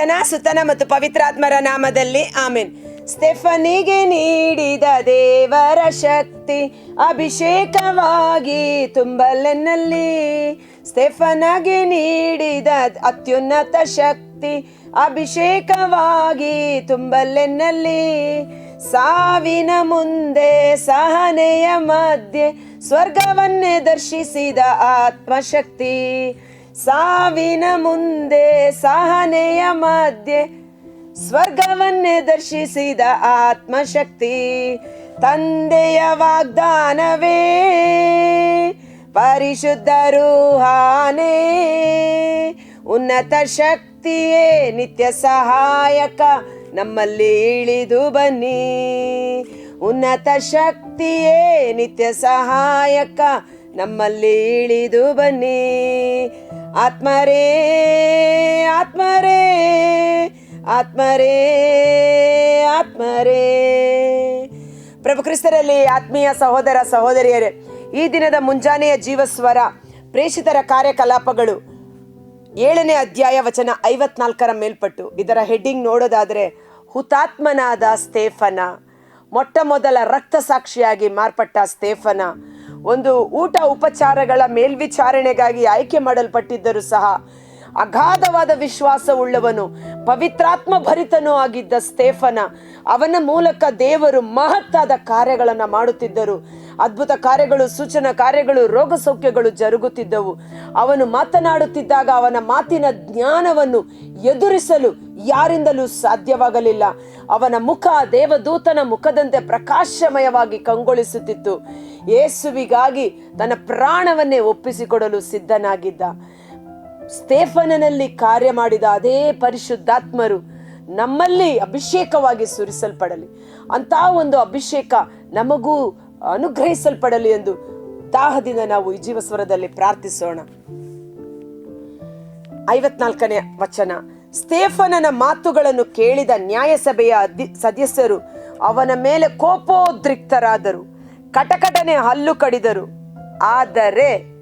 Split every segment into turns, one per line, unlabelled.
ಪಿತನ ಸುತನ ಮತ್ತು ಪವಿತ್ರಾತ್ಮರ ನಾಮದಲ್ಲಿ ಆಮೇನ್. ಸ್ಟೆಫನಿಗೆ ನೀಡಿದ ದೇವರ ಶಕ್ತಿ ಅಭಿಷೇಕವಾಗಿ ತುಂಬಲೆನ್ನಲ್ಲಿ. ಸ್ಟೆಫನಗೆ ನೀಡಿದ ಅತ್ಯುನ್ನತ ಶಕ್ತಿ ಅಭಿಷೇಕವಾಗಿ ತುಂಬಲೆನ್ನಲ್ಲಿ. ಸಾವಿನ ಮುಂದೆ ಸಹನೆಯ ಮಧ್ಯೆ ಸ್ವರ್ಗವನ್ನೇ ದರ್ಶಿಸಿದ ಆತ್ಮಶಕ್ತಿ ಸಾವಿನ ಮುಂದೆ ಸಹನೆಯ ಮಧ್ಯೆ ಸ್ವರ್ಗವನ್ನೇ ದರ್ಶಿಸಿದ ಆತ್ಮಶಕ್ತಿ, ತಂದೆಯ ವಾಗ್ದಾನವೇ. ಪರಿಶುದ್ಧ ರೂಹಾನೇ, ಉನ್ನತ ಶಕ್ತಿಯೇ ನಿತ್ಯ ಸಹಾಯಕ, ನಮ್ಮಲ್ಲಿ ಇಳಿದು ಬನ್ನಿ. ಉನ್ನತ ಶಕ್ತಿಯೇ ನಿತ್ಯ ಸಹಾಯಕ, ನಮ್ಮಲ್ಲಿ ಇಳಿದು ಬನ್ನಿ. ಆತ್ಮರೇ ಆತ್ಮರೇ ಆತ್ಮರೇ ಆತ್ಮರೇ. ಪ್ರಭು ಕ್ರಿಸ್ತರಲ್ಲಿ ಆತ್ಮೀಯ ಸಹೋದರ ಸಹೋದರಿಯರೇ, ಈ ದಿನದ ಮುಂಜಾನೆಯ ಜೀವಸ್ವರ ಪ್ರೇಷಿತರ ಕಾರ್ಯಕಲಾಪಗಳು ಏಳನೇ ಅಧ್ಯಾಯ ವಚನ ಐವತ್ನಾಲ್ಕರ ಮೇಲ್ಪಟ್ಟು, ಇದರ ಹೆಡ್ಡಿಂಗ್ ನೋಡೋದಾದರೆ ಹುತಾತ್ಮನಾದ ಸ್ಟೇಫನ ಮೊಟ್ಟ ಮೊದಲ ರಕ್ತ ಸಾಕ್ಷಿಯಾಗಿ ಮಾರ್ಪಟ್ಟ ಸ್ಟೇಫನ ಒಂದು ಊಟ ಉಪಚಾರಗಳ ಮೇಲ್ವಿಚಾರಣೆಗಾಗಿ ಆಯ್ಕೆ ಮಾಡಲ್ಪಟ್ಟಿದ್ದರೂ ಸಹ ಅಗಾಧವಾದ ವಿಶ್ವಾಸವುಳ್ಳವನು ಪವಿತ್ರಾತ್ಮ ಭರಿತನೂ ಆಗಿದ್ದ ಸ್ಟೇಫನ, ಅವನ ಮೂಲಕ ದೇವರು ಮಹತ್ತಾದ ಕಾರ್ಯಗಳನ್ನು ಮಾಡುತ್ತಿದ್ದರು. ಅದ್ಭುತ ಕಾರ್ಯಗಳು, ಸೂಚನಾ ಕಾರ್ಯಗಳು, ರೋಗ ಸೌಖ್ಯಗಳು ಜರುಗುತ್ತಿದ್ದವು. ಅವನು ಮಾತನಾಡುತ್ತಿದ್ದಾಗ ಅವನ ಮಾತಿನ ಜ್ಞಾನವನ್ನು ಎದುರಿಸಲು ಯಾರಿಂದಲೂ ಸಾಧ್ಯವಾಗಲಿಲ್ಲ. ಅವನ ಮುಖ ದೇವದೂತನ ಮುಖದಂತೆ ಪ್ರಕಾಶಮಯವಾಗಿ ಕಂಗೊಳಿಸುತ್ತಿತ್ತು. ಯೇಸುವಿಗಾಗಿ ತನ್ನ ಪ್ರಾಣವನ್ನೇ ಒಪ್ಪಿಸಿಕೊಡಲು ಸಿದ್ಧನಾಗಿದ್ದ. ಸ್ಟೇಫನನಲ್ಲಿ ಕಾರ್ಯ ಮಾಡಿದ ಅದೇ ಪರಿಶುದ್ಧಾತ್ಮರು ನಮ್ಮಲ್ಲಿ ಅಭಿಷೇಕವಾಗಿ ಸುರಿಸಲ್ಪಡಲಿ. ಅಂತಹ ಒಂದು ಅಭಿಷೇಕ ನಮಗೂ ಅನುಗ್ರಹಿಸಲ್ಪಡಲಿ ಎಂದು ದಾಹದಿಂದ ನಾವು ಈ ಜೀವಸ್ವರದಲ್ಲಿ ಪ್ರಾರ್ಥಿಸೋಣ. ಐವತ್ನಾಲ್ಕನೇ ವಚನ. ಸ್ತೇಫನನ ಮಾತುಗಳನ್ನು ಕೇಳಿದ ನ್ಯಾಯಸಭೆಯ ಸದಸ್ಯರು ಅವನ ಮೇಲೆ ಕೋಪೋದ್ರಿಕ್ತರಾದರು. ಕಟಕಟನೆ ಹಲ್ಲು ಕಡಿದರು. ಆದರೆ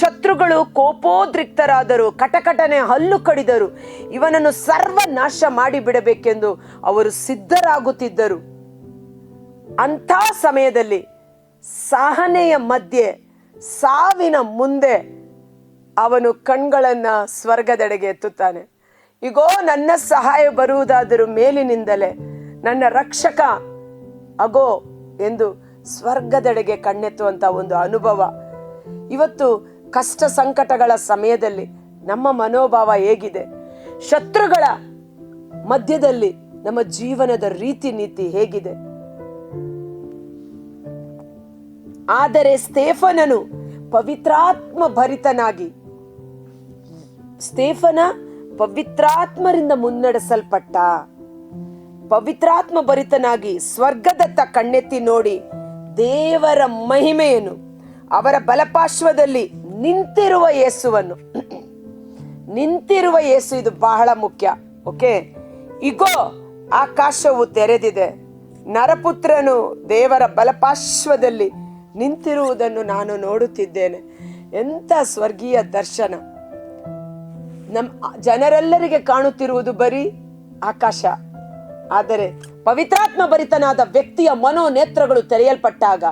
ಶತ್ರುಗಳು ಕೋಪೋದ್ರಿಕ್ತರಾದರು. ಕಟಕಟನೆ ಹಲ್ಲು ಕಡಿದರು. ಇವನನ್ನು ಸರ್ವನಾಶ ಮಾಡಿಬಿಡಬೇಕೆಂದು ಅವರು ಸಿದ್ಧರಾಗುತ್ತಿದ್ದರು. ಅಂಥ ಸಮಯದಲ್ಲಿ ಸಹನೆಯ ಮಧ್ಯೆ, ಸಾವಿನ ಮುಂದೆ ಅವನು ಕಣ್ಗಳನ್ನು ಸ್ವರ್ಗದೆಡೆಗೆ ಎತ್ತುತ್ತಾನೆ. ಈಗೋ ನನ್ನ ಸಹಾಯ ಬರುವುದಾದರೂ ಮೇಲಿನಿಂದಲೇ ನನ್ನ ರಕ್ಷಕ ಅಗೋ ಎಂದು ಸ್ವರ್ಗದೆಡೆಗೆ ಕಣ್ಣೆತ್ತುವಂತ ಒಂದು ಅನುಭವ. ಇವತ್ತು ಕಷ್ಟ ಸಂಕಟಗಳ ಸಮಯದಲ್ಲಿ ನಮ್ಮ ಮನೋಭಾವ ಹೇಗಿದೆ. ಶತ್ರುಗಳ ಮಧ್ಯದಲ್ಲಿ ನಮ್ಮ ಜೀವನದ ರೀತಿ ನೀತಿ ಹೇಗಿದೆ. ಆದರೆ ಸ್ಟೇಫನನು ಪವಿತ್ರಾತ್ಮ ಭರಿತನಾಗಿ ಸ್ಟೇಫನ ಪವಿತ್ರಾತ್ಮರಿಂದ ಮುನ್ನಡೆಸಲ್ಪಟ್ಟ. ಪವಿತ್ರಾತ್ಮ ಭರಿತನಾಗಿ ಸ್ವರ್ಗದತ್ತ ಕಣ್ಣೆತ್ತಿ ನೋಡಿ ದೇವರ ಮಹಿಮೆಯನ್ನು ಅವರ ಬಲಪಾರ್ಶ್ವದಲ್ಲಿ ನಿಂತಿರುವ ಯೇಸುವನ್ನು. ನಿಂತಿರುವ ಯೇಸು ಇದು ಬಹಳ ಮುಖ್ಯ. ಓಕೆ? ಇಗೋ, ಆಕಾಶವು ತೆರೆದಿದೆ. ನರಪುತ್ರನು ದೇವರ ಬಲಪಾರ್ಶ್ವದಲ್ಲಿ ನಿಂತಿರುವುದನ್ನು ನಾನು ನೋಡುತ್ತಿದ್ದೇನೆ. ಎಂಥ ಸ್ವರ್ಗೀಯ ದರ್ಶನ. ನಮ್ಮ ಜನರೆಲ್ಲರಿಗೆ ಕಾಣುತ್ತಿರುವುದು ಬರೀ ಆಕಾಶ. ಆದರೆ ಪವಿತ್ರಾತ್ಮ ಭರಿತನಾದ ವ್ಯಕ್ತಿಯ ಮನೋನೇತ್ರಗಳು ತೆರೆಯಲ್ಪಟ್ಟಾಗ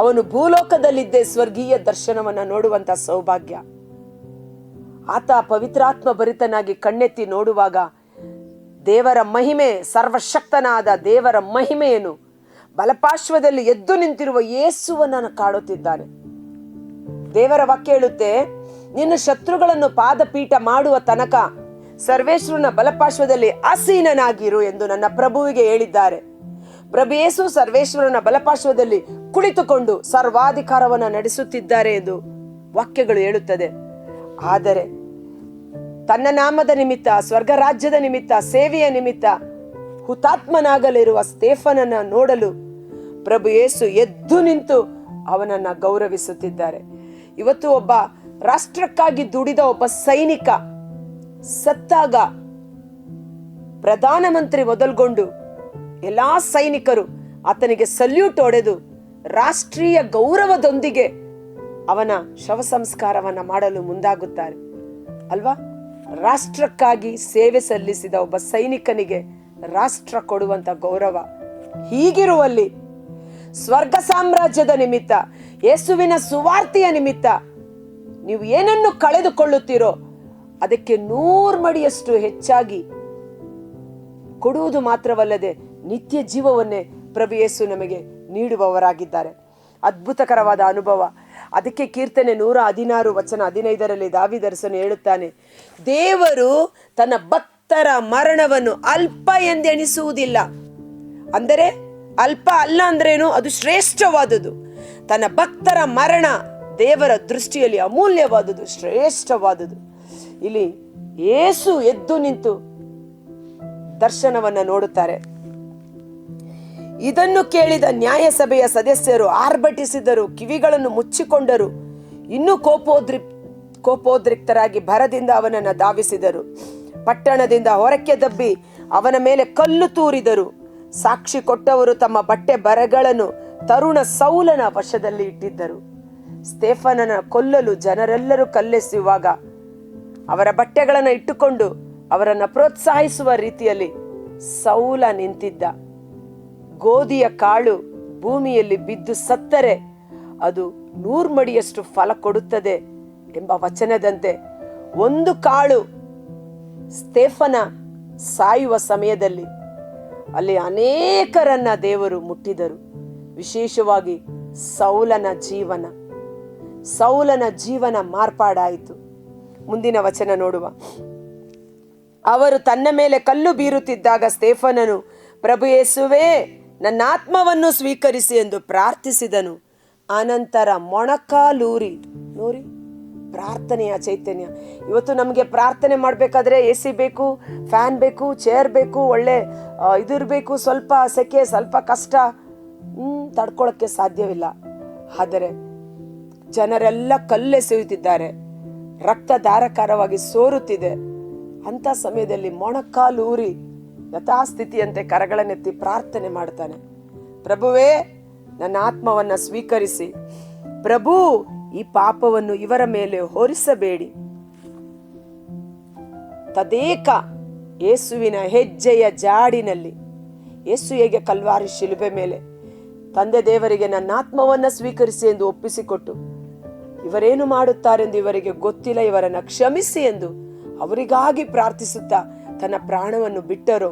ಅವನು ಭೂಲೋಕದಲ್ಲಿದ್ದೇ ಸ್ವರ್ಗೀಯ ದರ್ಶನವನ್ನ ನೋಡುವಂತ ಸೌಭಾಗ್ಯ. ಆತ ಪವಿತ್ರಾತ್ಮ ಭರಿತನಾಗಿ ಕಣ್ಣೆತ್ತಿ ನೋಡುವಾಗ ದೇವರ ಮಹಿಮೆ, ಸರ್ವಶಕ್ತನಾದ ದೇವರ ಮಹಿಮೆಯನ್ನು ಬಲಪಾರ್ಶ್ವದಲ್ಲಿ ಎದ್ದು ನಿಂತಿರುವ ಯೇಸುವನ್ನು ಕಾಡುತ್ತಿದ್ದಾನೆ. ದೇವರ ವಾಕ್ಯ ಹೇಳುತ್ತೆ, ನಿನ್ನ ಶತ್ರುಗಳನ್ನು ಪಾದಪೀಠ ಮಾಡುವ ತನಕ ಸರ್ವೇಶ್ವರನ ಬಲಪಾರ್ಶ್ವದಲ್ಲಿ ಆಸೀನನಾಗಿರು ಎಂದು ನನ್ನ ಪ್ರಭುವಿಗೆ ಹೇಳಿದ್ದಾರೆ. ಪ್ರಭು ಯೇಸು ಸರ್ವೇಶ್ವರನ ಬಲಪಾರ್ಶ್ವದಲ್ಲಿ ಕುಳಿತುಕೊಂಡು ಸರ್ವಾಧಿಕಾರವನ್ನು ನಡೆಸುತ್ತಿದ್ದಾರೆ ಎಂದು ವಾಕ್ಯಗಳು ಹೇಳುತ್ತದೆ. ಆದರೆ ತನ್ನ ನಾಮದ ನಿಮಿತ್ತ ಸ್ವರ್ಗ ರಾಜ್ಯದ ನಿಮಿತ್ತ, ಸೇವೆಯ ನಿಮಿತ್ತ ಹುತಾತ್ಮನಾಗಲಿರುವ ಸ್ಟೇಫನನ್ನ ನೋಡಲು ಪ್ರಭು ಯೇಸು ಎದ್ದು ನಿಂತು ಅವನನ್ನ ಗೌರವಿಸುತ್ತಿದ್ದಾರೆ. ಇವತ್ತು ಒಬ್ಬ ರಾಷ್ಟ್ರಕ್ಕಾಗಿ ದುಡಿದ ಒಬ್ಬ ಸೈನಿಕ ಸತ್ತಾಗ ಪ್ರಧಾನಮಂತ್ರಿ ಮೊದಲ್ಗೊಂಡು ಎಲ್ಲಾ ಸೈನಿಕರು ಆತನಿಗೆ ಸಲ್ಯೂಟ್ ಹೊಡೆದು ರಾಷ್ಟ್ರೀಯ ಗೌರವದೊಂದಿಗೆ ಅವನ ಶವ ಸಂಸ್ಕಾರವನ್ನ ಮಾಡಲು ಮುಂದಾಗುತ್ತಾರೆ. ಅಲ್ವಾ? ರಾಷ್ಟ್ರಕ್ಕಾಗಿ ಸೇವೆ ಸಲ್ಲಿಸಿದ ಒಬ್ಬ ಸೈನಿಕನಿಗೆ ರಾಷ್ಟ್ರ ಕೊಡುವಂತ ಗೌರವ ಹೀಗಿರುವಲ್ಲಿ ಸ್ವರ್ಗ ಸಾಮ್ರಾಜ್ಯದ ನಿಮಿತ್ತ, ಯೇಸುವಿನ ಸುವಾರ್ತೆಯ ನಿಮಿತ್ತ ನೀವು ಏನನ್ನು ಕಳೆದುಕೊಳ್ಳುತ್ತೀರೋ ಅದಕ್ಕೆ ನೂರ್ ಮಡಿಯಷ್ಟು ಹೆಚ್ಚಾಗಿ ಕೊಡುವುದು ಮಾತ್ರವಲ್ಲದೆ ನಿತ್ಯ ಜೀವವನ್ನೇ ಪ್ರಭು ಯೇಸು ನಮಗೆ ನೀಡುವವರಾಗಿದ್ದಾರೆ. ಅದ್ಭುತಕರವಾದ ಅನುಭವ. ಅದಕ್ಕೆ ಕೀರ್ತನೆ ನೂರ ಹದಿನಾರು ವಚನ ಹದಿನೈದರಲ್ಲಿ ದಾವಿದರ್ಶನ ಹೇಳುತ್ತಾನೆ, ದೇವರು ತನ್ನ ಭಕ್ತರ ಮರಣವನ್ನು ಅಲ್ಪ ಎಂದೆಣಿಸುವುದಿಲ್ಲ. ಅಂದರೆ ಅಲ್ಪ ಅಲ್ಲ ಅಂದ್ರೇನು? ಅದು ಶ್ರೇಷ್ಠವಾದುದು ತನ್ನ ಭಕ್ತರ ಮರಣ ದೇವರ ದೃಷ್ಟಿಯಲ್ಲಿ ಅಮೂಲ್ಯವಾದುದು ಶ್ರೇಷ್ಠವಾದುದು ಇಲ್ಲಿ ಏಸು ಎದ್ದು ನಿಂತು ದರ್ಶನವನ್ನು ನೋಡುತ್ತಾರೆ. ಇದನ್ನು ಕೇಳಿದ ನ್ಯಾಯಸಭೆಯ ಸದಸ್ಯರು ಆರ್ಭಟಿಸಿದರು, ಕಿವಿಗಳನ್ನು ಮುಚ್ಚಿಕೊಂಡರು. ಇನ್ನೂ ಕೋಪೋದ್ರಿ ಕೋಪೋದ್ರಿಕ್ತರಾಗಿ ಭರದಿಂದ ಅವನನ್ನು ಧಾವಿಸಿದರು. ಪಟ್ಟಣದಿಂದ ಹೊರಕ್ಕೆ ದಬ್ಬಿ ಅವನ ಮೇಲೆ ಕಲ್ಲು ತೂರಿದರು. ಸಾಕ್ಷಿ ಕೊಟ್ಟವರು ತಮ್ಮ ಬಟ್ಟೆ ಬರಗಳನ್ನು ತರುಣ ಸೌಲನ ವಶದಲ್ಲಿ ಇಟ್ಟಿದ್ದರು. ಸ್ಟೇಫನನ ಕೊಲ್ಲಲು ಜನರೆಲ್ಲರೂ ಕಲ್ಲೆಸುವಾಗ ಅವರ ಬಟ್ಟೆಗಳನ್ನು ಇಟ್ಟುಕೊಂಡು ಅವರನ್ನು ಪ್ರೋತ್ಸಾಹಿಸುವ ರೀತಿಯಲ್ಲಿ ಸೌಲ ನಿಂತಿದ್ದ. ಗೋಧಿಯ ಕಾಳು ಭೂಮಿಯಲ್ಲಿ ಬಿದ್ದು ಸತ್ತರೆ, ಅದು ನೂರ್ಮಡಿಯಷ್ಟು ಫಲ ಕೊಡುತ್ತದೆ ಎಂಬ ವಚನದಂತೆ ಒಂದು ಕಾಳು ಸ್ಟೇಫನ ಸಾಯುವ ಸಮಯದಲ್ಲಿ ಅಲ್ಲಿ ಅನೇಕರನ್ನ ದೇವರು ಮುಟ್ಟಿದರು. ವಿಶೇಷವಾಗಿ ಸೌಲನ ಜೀವನ. ಸೌಲನ ಜೀವನ ಮಾರ್ಪಾಡಾಯಿತು. ಮುಂದಿನ ವಚನ ನೋಡುವ. ಅವರು ತನ್ನ ಮೇಲೆ ಕಲ್ಲು ಬೀರುತ್ತಿದ್ದಾಗ ಸ್ಟೇಫನನು ಪ್ರಭು ಯೇಸುವೇ ನನ್ನ ಆತ್ಮವನ್ನು ಸ್ವೀಕರಿಸಿ ಎಂದು ಪ್ರಾರ್ಥಿಸಿದನು. ಅನಂತರ ಮೊಣಕಾಲೂರಿ ನೋಡಿ ಪ್ರಾರ್ಥನೆಯ ಚೈತನ್ಯ. ಇವತ್ತು ನಮಗೆ ಪ್ರಾರ್ಥನೆ ಮಾಡಬೇಕಾದ್ರೆ ಎ ಸಿ ಬೇಕು, ಫ್ಯಾನ್ ಬೇಕು, ಚೇರ್ ಬೇಕು, ಒಳ್ಳೆ ಇದಿರಬೇಕು ಸ್ವಲ್ಪ ಸೆಕೆ ಸ್ವಲ್ಪ ಕಷ್ಟ. ತಡ್ಕೊಳ್ಳೋಕ್ಕೆ ಸಾಧ್ಯವಿಲ್ಲ. ಆದರೆ ಜನರೆಲ್ಲ ಕಲ್ಲೆಸೆಯುತ್ತಿದ್ದಾರೆ ರಕ್ತ ಧಾರಕಾರವಾಗಿ ಸೋರುತ್ತಿದೆ. ಅಂಥ ಸಮಯದಲ್ಲಿ ಮೊಣಕಾಲೂರಿ ಯಥಾಸ್ಥಿತಿಯಂತೆ ಕರಗಳನ್ನೆತ್ತಿ ಪ್ರಾರ್ಥನೆ ಮಾಡ್ತಾನೆ. ಪ್ರಭುವೇ, ನನ್ನ ಆತ್ಮವನ್ನು ಸ್ವೀಕರಿಸಿ. ಪ್ರಭು ಈ ಪಾಪವನ್ನು ಇವರ ಮೇಲೆ ಹೊರಿಸಬೇಡಿ. ತದೇಕ ಯೇಸುವಿನ ಹೆಜ್ಜೆಯ ಜಾಡಿನಲ್ಲಿ ಯೇಸು ಹೇಗೆ ಕಲ್ವಾರಿ ಶಿಲುಬೆ ಮೇಲೆ, ತಂದೆ ದೇವರಿಗೆ ನನ್ನ ಆತ್ಮವನ್ನ ಸ್ವೀಕರಿಸಿ ಎಂದು ಒಪ್ಪಿಸಿಕೊಟ್ಟು, ಇವರೇನು ಮಾಡುತ್ತಾರೆಂದು ಇವರಿಗೆ ಗೊತ್ತಿಲ್ಲ, ಇವರನ್ನ ಕ್ಷಮಿಸಿ ಎಂದು ಅವರಿಗಾಗಿ ಪ್ರಾರ್ಥಿಸುತ್ತಾ ತನ್ನ ಪ್ರಾಣವನ್ನು ಬಿಟ್ಟರು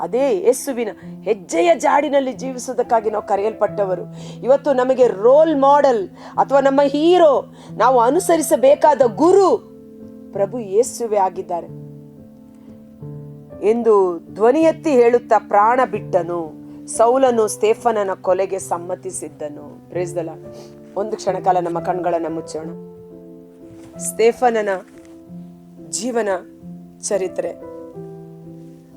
ಅದೇ ಯೇಸುವಿನ ಹೆಜ್ಜೆಯ ಜಾಡಿನಲ್ಲಿ ಜೀವಿಸುವುದಕ್ಕಾಗಿ ನಾವು ಕರೆಯಲ್ಪಟ್ಟವರು. ಇವತ್ತು ನಮಗೆ ರೋಲ್ ಮಾಡೆಲ್ ಅಥವಾ ನಮ್ಮ ಹೀರೋ, ನಾವು ಅನುಸರಿಸಬೇಕಾದ ಗುರು ಪ್ರಭು ಯೇಸುವೆ ಆಗಿದ್ದಾರೆ. ಎಂದು ಧ್ವನಿ ಎತ್ತಿ ಹೇಳುತ್ತಾ ಪ್ರಾಣ ಬಿಟ್ಟನು. ಸೌಲನು ಸ್ಟೇಫನನ ಕೊಲೆಗೆ ಸಮ್ಮತಿಸಿದ್ದನು. ಪ್ರೇಸ್ದಲ ಒಂದು ಕ್ಷಣಕಾಲ ನಮ್ಮ ಕಣ್ಗಳನ್ನು ಮುಚ್ಚೋಣ. ಸ್ಟೇಫನನ ಜೀವನ ಚರಿತ್ರೆ.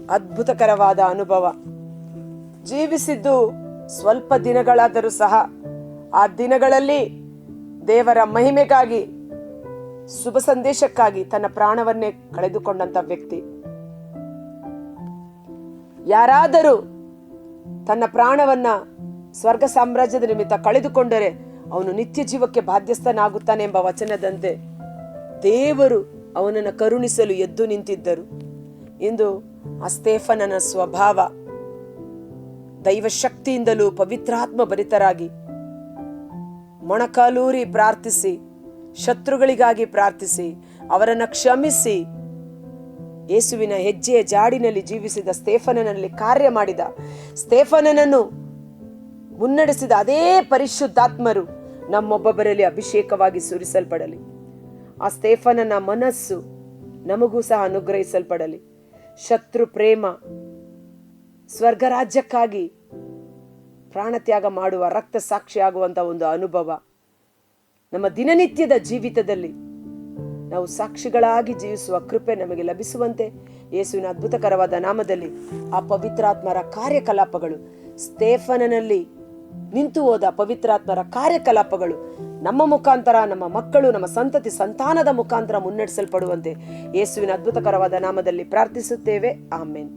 ಅದ್ಭುತಕರವಾದ ಅನುಭವ. ಜೀವಿಸಿದ್ದು ಸ್ವಲ್ಪ ದಿನಗಳಾದರೂ ಸಹ ಆ ದಿನಗಳಲ್ಲಿ ದೇವರ ಮಹಿಮೆಗಾಗಿ, ಶುಭ ಸಂದೇಶಕ್ಕಾಗಿ ತನ್ನ ಪ್ರಾಣವನ್ನೇ ಕಳೆದುಕೊಂಡಂತ ವ್ಯಕ್ತಿ. ಯಾರಾದರೂ ತನ್ನ ಪ್ರಾಣವನ್ನ ಸ್ವರ್ಗ ಸಾಮ್ರಾಜ್ಯದ ನಿಮಿತ್ತ ಕಳೆದುಕೊಂಡರೆ ಅವನು ನಿತ್ಯ ಜೀವಕ್ಕೆ ಬಾಧ್ಯಸ್ಥನಾಗುತ್ತಾನೆ ಎಂಬ ವಚನದಂತೆ ದೇವರು ಅವನನ್ನು ಕರುಣಿಸಲು ಎದ್ದು ನಿಂತಿದ್ದರು. ಇಂದು ಆ ಸ್ಟೇಫನನ ಸ್ವಭಾವ. ದೈವ ಶಕ್ತಿಯಿಂದಲೂ ಪವಿತ್ರಾತ್ಮ ಭರಿತರಾಗಿ ಮೊಣಕಾಲೂರಿ ಪ್ರಾರ್ಥಿಸಿ, ಶತ್ರುಗಳಿಗಾಗಿ ಪ್ರಾರ್ಥಿಸಿ, ಅವರನ್ನು ಕ್ಷಮಿಸಿ. ಯೇಸುವಿನ ಹೆಜ್ಜೆಯ ಜಾಡಿನಲ್ಲಿ ಜೀವಿಸಿದ ಸ್ಟೇಫನನಲ್ಲಿ ಕಾರ್ಯ ಮಾಡಿದ. ಸ್ಟೇಫನನನ್ನು ಮುನ್ನಡೆಸಿದ ಅದೇ ಪರಿಶುದ್ಧಾತ್ಮರು ನಮ್ಮೊಬ್ಬೊಬ್ಬರಲ್ಲಿ ಅಭಿಷೇಕವಾಗಿ ಸುರಿಸಲ್ಪಡಲಿ. ಆ ಸ್ಟೇಫನನ ಮನಸ್ಸು ನಮಗೂ ಸಹ ಅನುಗ್ರಹಿಸಲ್ಪಡಲಿ. ಶತ್ರು ಪ್ರೇಮ, ಸ್ವರ್ಗರಾಜ್ಯಕ್ಕಾಗಿ ಪ್ರಾಣತ್ಯಾಗ ಮಾಡುವ ರಕ್ತ ಸಾಕ್ಷಿಯಾಗುವಂಥ ಒಂದು ಅನುಭವ. ನಮ್ಮ ದಿನನಿತ್ಯದ ಜೀವಿತದಲ್ಲಿ ನಾವು ಸಾಕ್ಷಿಗಳಾಗಿ ಜೀವಿಸುವ ಕೃಪೆ ನಮಗೆ ಲಭಿಸುವಂತೆ ಯೇಸುವಿನ ಅದ್ಭುತಕರವಾದ ನಾಮದಲ್ಲಿ ಆ ಪವಿತ್ರಾತ್ಮರ ಕಾರ್ಯಕಲಾಪಗಳು, ಸ್ಟೇಫನನಲ್ಲಿ ನಿಂತು ಹೋದ ಪವಿತ್ರಾತ್ಮರ ಕಾರ್ಯಕಲಾಪಗಳು ನಮ್ಮ ಮುಖಾಂತರ ನಮ್ಮ ಮಕ್ಕಳು ನಮ್ಮ ಸಂತತಿ ಸಂತಾನದ ಮುಖಾಂತರ ಮುನ್ನಡೆಸಲ್ಪಡುವಂತೆ ಯೇಸುವಿನ ಅದ್ಭುತಕರವಾದ ನಾಮದಲ್ಲಿ ಪ್ರಾರ್ಥಿಸುತ್ತೇವೆ. ಆಮೇನ್.